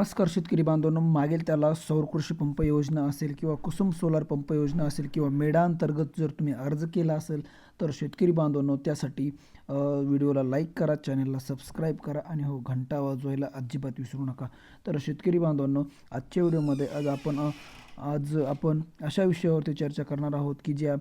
नमस्कार शेतकरी बांधवांनो मागेल त्याला सौर कृषी पंप योजना असेल किंवा कुसुम सोलार पंप योजना असेल किंवा मेडा अंतर्गत जर तुम्ही अर्ज केला असेल तर शेतकरी बांधवांनो त्यासाठी व्हिडिओला लाईक करा चॅनलला सबस्क्राईब करा आणि हो घंटा वाजवायला अजिबात विसरू नका. तर शेतकरी बांधवांनो आजच्या व्हिडिओमध्ये आज आपण आज आपण अशा विषयावरती चर्चा करणार आहोत की ज्या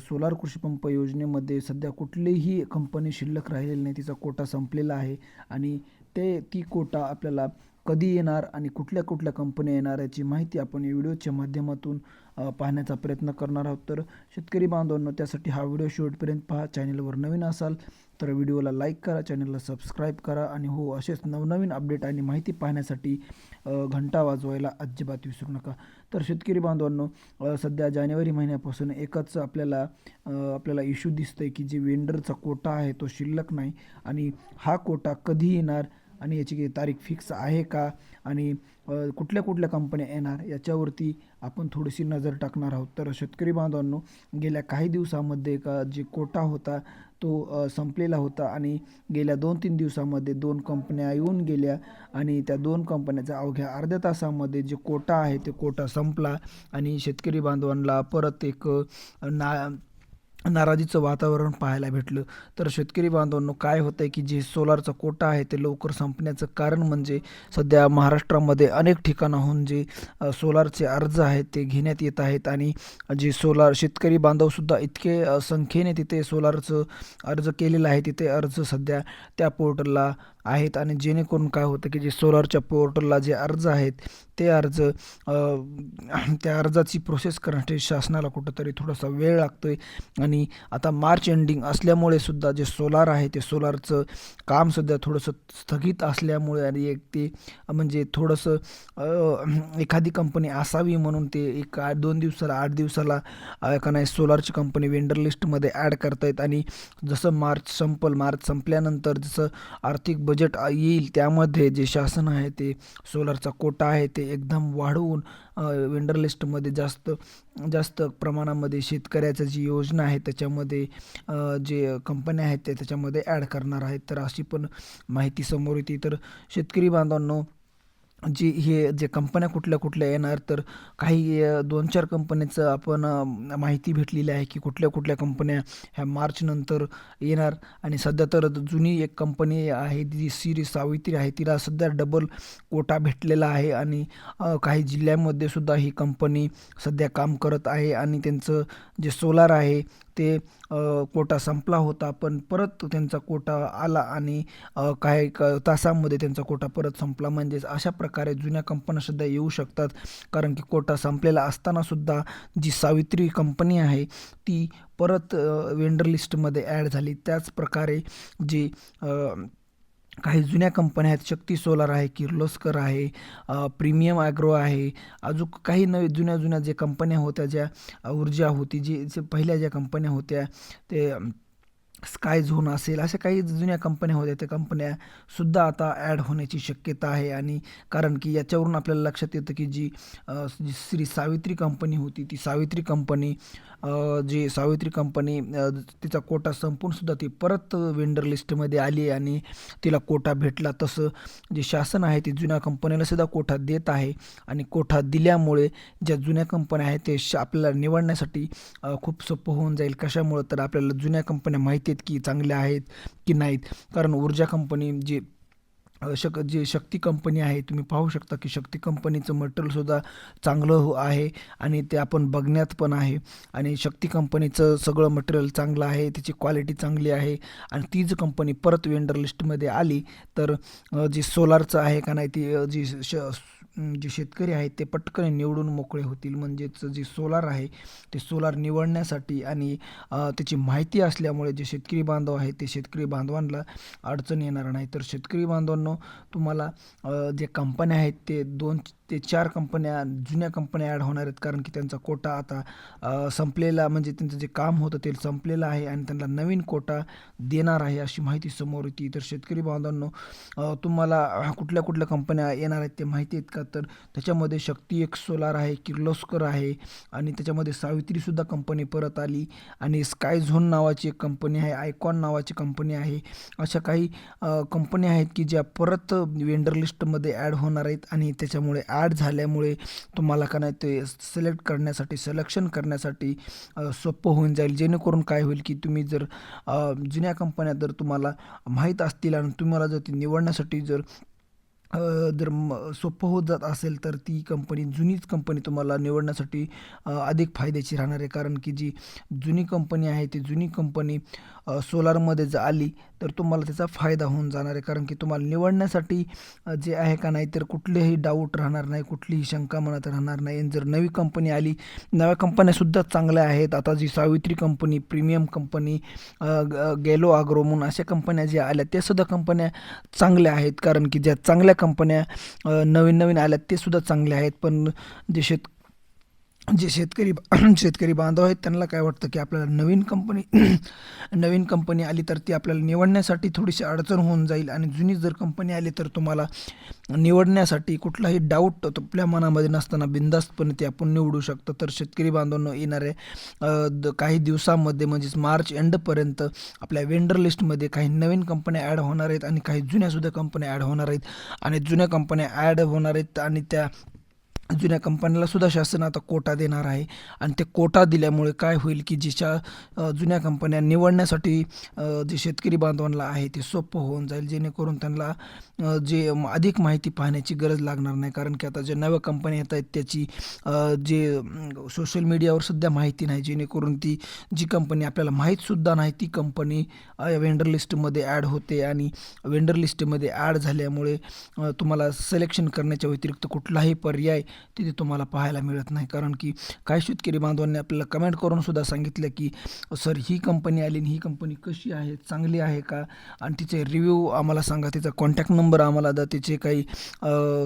सोलार कृषीपंप योजनेमध्ये सध्या कुठलीही कंपनी शिल्लक राहिलेली नाही तिचा कोटा संपलेला आहे आणि ते ती कोटा आपल्याला कधी येणार आणि कुठल्या कुठल्या कंपन्या येणार याची माहिती आपण या व्हिडिओच्या माध्यमातून पाहण्याचा प्रयत्न करणार आहोत. तर शेतकरी बांधवांनो त्यासाठी हा व्हिडिओ शेवटपर्यंत पहा. चॅनलवर नवीन असाल तर व्हिडिओला लाईक करा चॅनलला सबस्क्राईब करा आणि हो असेच नवनवीन अपडेट आणि माहिती पाहण्यासाठी घंटा वाजवायला अजिबात विसरू नका. तर शेतकरी बांधवांनो सध्या जानेवारी महिन्यापासून एकच आपल्याला आपल्याला इश्यू दिसतंय की जे वेंडरचा कोटा आहे तो शिल्लक नाही आणि हा कोटा कधी येणार आणि याची काही तारीख फिक्स आहे का? आणि कुठल्या कुठल्या कंपन्या येणार? याच्यावरती आपण थोडीशी नजर टाकणार आहोत. तर शेतकरी बांधवांनो गेल्या काही दिवसामध्ये का जे कोटा होता तो संपलेला होता आणि गेल्या दोन तीन दिवसामध्ये दोन कंपन्या येऊन गेल्या आणि त्या दोन कंपन्याचा अवघ्या अर्ध्या तासामध्ये जे कोटा आहे ते कोटा संपला आणि शेतकरी बांधवांना परत एक ना नाराजीचं वातावरण पाहायला भेटलं. तर शेतकरी बांधवांनो काय होतं आहे की जे सोलारचा कोटा आहे ते लवकर संपण्याचं कारण म्हणजे सध्या महाराष्ट्रामध्ये अनेक ठिकाणाहून जे सोलारचे अर्ज आहेत ते घेण्यात येत आहेत आणि जे सोलार शेतकरी बांधवसुद्धा इतके संख्येने तिथे सोलारचं अर्ज केलेलं आहे. तिथे अर्ज सध्या त्या पोर्टलला आहेत आणि जेणेकरून काय होतं की जे सोलारच्या पोर्टलला जे अर्ज आहेत ते अर्ज त्या अर्जाची प्रोसेस करण्यासाठी शासनाला कुठंतरी थोडासा वेळ लागतो आहे आणि आता मार्च एंडिंग असल्यामुळे सुद्धा जे सोलार आहे ते सोलारचं काम सध्या थोडंसं स्थगित असल्यामुळे आणि एक ते म्हणजे थोडंसं एखादी कंपनी असावी म्हणून ते एक आठ दोन दिवसाला आठ दिवसाला का नाही सोलारची कंपनी वेंडर लिस्टमध्ये ॲड करतायत. आणि जसं मार्च संपल मार्च संपल्यानंतर जसं आर्थिक बजेट बजेट येईल. त्यामध्ये जे शासन आहे ते सोलरचा कोटा आहे ते एकदम वाढवून वेंडर लिस्टमध्ये जास्त जास्त प्रमाणामध्ये शेतकऱ्याचं जी योजना आहे त्याच्यामध्ये जे कंपन्या आहेत ते त्याच्यामध्ये ॲड करणार आहेत. तर अशी पण माहिती समोर येते. तर शेतकरी बांधवांनो जी हे जे कंपन्या कुठल्या कुठल्या येणार तर काही दोन चार कंपन्याचं आपण माहिती भेटलेली आहे की कुठल्या कुठल्या कंपन्या ह्या मार्चनंतर येणार. आणि सध्या तर जुनी एक कंपनी आहे जी सिरी सावित्री आहे तिला सध्या डबल कोटा भेटलेला आहे. आणि काही जिल्ह्यामध्ये सुद्धा ही कंपनी सध्या काम करत आहे. आणि त्यांचं जे सोलार आहे ते कोटा संपला होता पण परत त्यांचा कोटा आला आणि काही क तासांमध्ये त्यांचा कोटा परत संपला. म्हणजेच अशा प्रकारे जुन्या कंपन्या सुद्धा येऊ शकतात. कारण की कोटा संपलेला असतानासुद्धा जी सावित्री कंपनी आहे ती परत वेंडर लिस्टमध्ये ॲड झाली. त्याच प्रकारे जी काही जुन्या कंपन्या आहेत शक्ती सोलार आहे किर्लोस्कर आहे प्रीमियम ॲग्रो आहे अजून काही नवे जुन्या जुन्या ज्या कंपन्या होत्या ज्या ऊर्जा होती जी जे पहिल्या ज्या कंपन्या होत्या ते स्काय झोन असेल अशा काही जुन्या कंपन्या होत्या. त्या कंपन्यासुद्धा आता ॲड होण्याची शक्यता आहे. आणि कारण की याच्यावरून आपल्याला लक्षात येतं की जी जी श्री सावित्री कंपनी होती ती सावित्री कंपनी जी सावित्री कंपनी तिचा कोटा संपूनसुद्धा ती परत वेंडर लिस्टमध्ये आली आणि तिला कोटा भेटला. तसं जे शासन आहे ते जुन्या कंपन्याला सुद्धा देत आहे. आणि कोठा दिल्यामुळे ज्या जुन्या कंपन्या आहेत ते श आपल्याला निवडण्यासाठी खूप सोपं होऊन जाईल. कशामुळं? तर आपल्याला जुन्या कंपन्या माहिती आहेत की चांगल्या आहेत की नाहीत. कारण ऊर्जा कंपनी जे शक जे शक्ती कंपनी आहे तुम्ही पाहू शकता की शक्ती कंपनीचं मटेरियलसुद्धा चांगलं हो आहे आणि ते आपण बघण्यात पण आहे. आणि शक्ती कंपनीचं सगळं मटेरियल चांगलं आहे त्याची क्वालिटी चांगली आहे आणि ती जर कंपनी परत वेंडर लिस्टमध्ये आली तर जी सोलारचं आहे का नाही ती जी श जे शेतकरी आहेत ते पटकन निवडून मोकळे होतील. म्हणजेच जे सोलार आहे ते सोलार निवडण्यासाठी आणि त्याची माहिती असल्यामुळे जे शेतकरी बांधव आहेत ते शेतकरी बांधवांना अडचण येणार नाही. तर शेतकरी बांधवांनो तुम्हाला जे कंपन्या आहेत ते दोन ते चार कंपन्या जुन्या कंपन्या ॲड होणार आहेत. कारण की त्यांचा कोटा आता संपलेला म्हणजे त्यांचं जे काम होतं ते संपलेलं आहे आणि त्यांना नवीन कोटा देणार आहे अशी माहिती समोर येते. तर शेतकरी बांधवांनो तुम्हाला कुठल्या कुठल्या कंपन्या येणार आहेत ते माहिती आहेत का? तर त्याच्यामध्ये शक्ती एक सोलार आहे किर्लोस्कर आहे आणि त्याच्यामध्ये सावित्रीसुद्धा कंपनी परत आली आणि स्काय झोन नावाची एक कंपनी आहे आयकॉन नावाची कंपनी आहे. अशा काही कंपन्या आहेत की ज्या परत वेंडर लिस्टमध्ये ॲड होणार आहेत आणि त्याच्यामुळे ॲड झाल्यामुळे तुम्हाला का नाही ते सिलेक्ट करण्यासाठी सिलेक्शन करण्यासाठी सोपं होऊन जाईल. जेणेकरून काय होईल की तुम्ही जर जुन्या कंपन्या जर तुम्हाला माहीत असतील आणि तुम्हाला जर ती निवडण्यासाठी जर जर म सोपं होत जात असेल तर ती कंपनी जुनीच कंपनी तुम्हाला निवडण्यासाठी अधिक फायद्याची राहणार आहे. कारण की जी जुनी कंपनी आहे ती जुनी कंपनी सोलारमध्ये जर आली तर तुम्हाला त्याचा फायदा होऊन जाणार आहे. कारण की तुम्हाला निवडण्यासाठी जे आहे का नाही तर कुठलेही डाऊट राहणार नाही कुठलीही शंका मनात राहणार नाही. जर नवी कंपनी आली नव्या कंपन्यासुद्धा चांगल्या आहेत. आता जी सावित्री कंपनी प्रीमियम कंपनी ग गेलो आग्रो म्हणून अशा कंपन्या ज्या आल्या त्या सुद्धा कंपन्या चांगल्या आहेत. कारण की ज्या चांगल्या कंपन्या नवीन नवीन आल्या ते सुद्धा चांगल्या आहेत. पण जे शेत जे शेतकरी शेतकरी बांधव आहेत त्यांना काय वाटतं की आपल्याला नवीन कंपनी नवीन कंपनी आली तर ती आपल्याला निवडण्यासाठी थोडीशी अडचण होऊन जाईल आणि जुनी जर कंपनी आली तर तुम्हाला निवडण्यासाठी कुठलाही डाऊट आपल्या मनामध्ये नसताना बिनधास्तपणे ते आपण निवडू शकतो. तर शेतकरी बांधवांना येणारे द काही दिवसामध्ये म्हणजेच मार्च एंडपर्यंत आपल्या वेंडर लिस्टमध्ये काही नवीन कंपन्या ॲड होणार आहेत आणि काही जुन्यासुद्धा कंपन्या ॲड होणार आहेत. आणि जुन्या कंपन्या ॲड होणार आहेत आणि त्या जुन्या कंपन्याला सुद्धा शासन आता कोटा देणार आहे. आणि ते कोटा दिल्यामुळे काय होईल की जिच्या जुन्या कंपन्या निवडण्यासाठी जे शेतकरी बांधवांना आहे ते सोपं होऊन जाईल. जेणेकरून त्यांना जे अधिक माहिती पाहण्याची गरज लागणार नाही. कारण की आता ज्या नव्या कंपन्या येत आहेत त्याची जे सोशल मीडियावर सध्या माहिती नाही. जेणेकरून ती जी कंपनी आपल्याला माहीतसुद्धा नाही ती कंपनी वेंडर लिस्टमध्ये ॲड होते आणि वेंडर लिस्टमध्ये ॲड झाल्यामुळे तुम्हाला सिलेक्शन करण्याच्या व्यतिरिक्त कुठलाही पर्याय तिथे तुम्हाला पाहायला मिळत नाही. कारण की काही शेतकरी बांधवांनी आपल्याला कमेंट करून सुद्धा सांगितलं की सर ही कंपनी आली आणि ही कंपनी कशी आहे? चांगली आहे का? आणि तिचे रिव्ह्यू आम्हाला सांगा. तिचा कॉन्टॅक्ट नंबर आम्हाला द्या. तिचे काही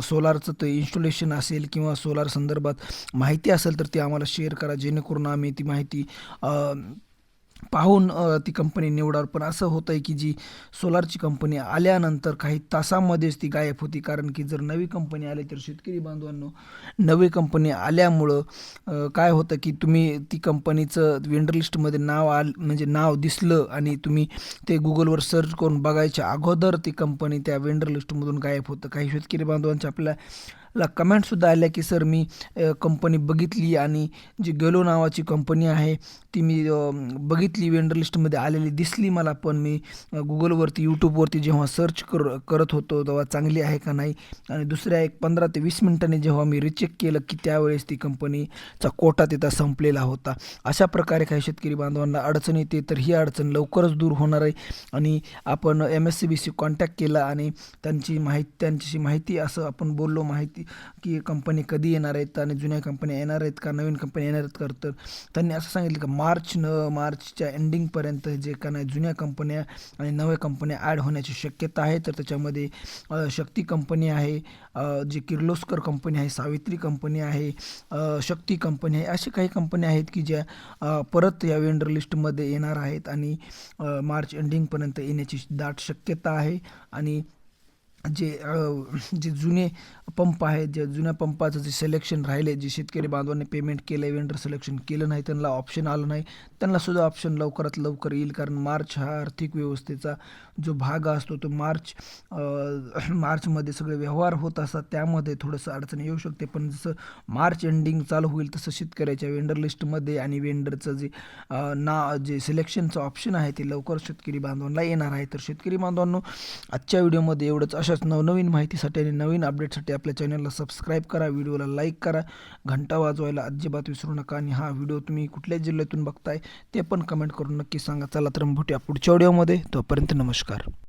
सोलारचं ते इन्स्टॉलेशन असेल किंवा सोलार संदर्भात माहिती असेल तर ती आम्हाला शेअर करा. जेणेकरून आम्ही ती माहिती पाहून ती कंपनी निवडाल पण असं होतं आहे की जी सोलारची कंपनी आल्यानंतर काही तासामध्येच ती गायब होती. कारण की जर नवी कंपनी आली तर शेतकरी बांधवांनो नवी कंपनी आल्यामुळं काय होतं की तुम्ही ती कंपनीचं वेंडर लिस्टमध्ये नाव आल म्हणजे नाव दिसलं आणि तुम्ही ते गुगलवर सर्च करून बघायच्या अगोदर ती कंपनी त्या वेंडर लिस्टमधून गायब होतं. काही शेतकरी बांधवांच्या आपल्या ला कमेंटसुद्धा आल्या की सर मी कंपनी बघितली आणि जी गेलो नावाची कंपनी आहे ती मी बघितली वेंडर लिस्टमध्ये आलेली दिसली मला पण मी गुगलवरती यूट्यूबवरती जेव्हा सर्च कर करत होतो तेव्हा चांगली आहे का नाही? आणि दुसऱ्या एक पंधरा ते वीस मिनिटांनी जेव्हा मी रिचेक केलं की त्यावेळेस ती कंपनीचा कोटा तिथं संपलेला होता. अशा प्रकारे काही शेतकरी बांधवांना अडचण येते तर ही अडचण लवकरच दूर होणार आहे. आणि आपण M S C B C contact केला आणि त्यांची माहिती त्यांच्याशी माहिती असं आपण बोललो माहिती की कंपनी कधी येणार आहेत आणि जुन्या कंपन्या येणार आहेत का नवीन कंपन्या येणार आहेत का? तर त्यांनी असं सांगितलं की मार्च न मार्चच्या एंडिंगपर्यंत जे का नाही जुन्या कंपन्या आणि नव्या कंपन्या ॲड होण्याची शक्यता आहे. तर त्याच्यामध्ये शक्ती कंपनी आहे जी किर्लोस्कर कंपनी आहे सावित्री कंपनी आहे शक्ती कंपनी आहे अशा काही कंपन्या आहेत की ज्या परत या वेंडर लिस्टमध्ये येणार आहेत आणि मार्च एंडिंगपर्यंत येण्याची दाट शक्यता आहे. आणि जे जे जुने पंप आहेत ज्या जुन्या पंपाचं जे सिलेक्शन राहिले जे शेतकरी बांधवांनी पेमेंट केलं आहे वेंडर सिलेक्शन केलं नाही त्यांना ऑप्शन आलं नाही त्यांना सुद्धा ऑप्शन लवकरात लवकर येईल. कारण मार्च हा आर्थिक व्यवस्थेचा जो भाग असतो तो मार्च मार्चमध्ये सगळे व्यवहार होत असतात. त्यामध्ये थोडंसं अडचण येऊ शकते. पण जसं मार्च एंडिंग चालू होईल तसं शेतकऱ्याच्या वेंडर लिस्टमध्ये आणि वेंडरचं जे ना जे सिलेक्शनचं ऑप्शन आहे ते लवकर शेतकरी बांधवांना येणार आहे. तर शेतकरी बांधवांनो आजच्या व्हिडिओमध्ये एवढंच. अशाच नवनवीन माहितीसाठी आणि नवीन अपडेटसाठी आपल्या चॅनलला सबस्क्राईब करा व्हिडिओला लाईक करा. घंटा वाजवायला अजिबात विसरू नका आणि हा व्हिडिओ तुम्ही कुठल्या जिल्ह्यातून बघताय ते पण कमेंट करून नक्की सांगा. चला तर भेटूया पुढच्या व्हिडिओमध्ये तोपर्यंत नमस्कार.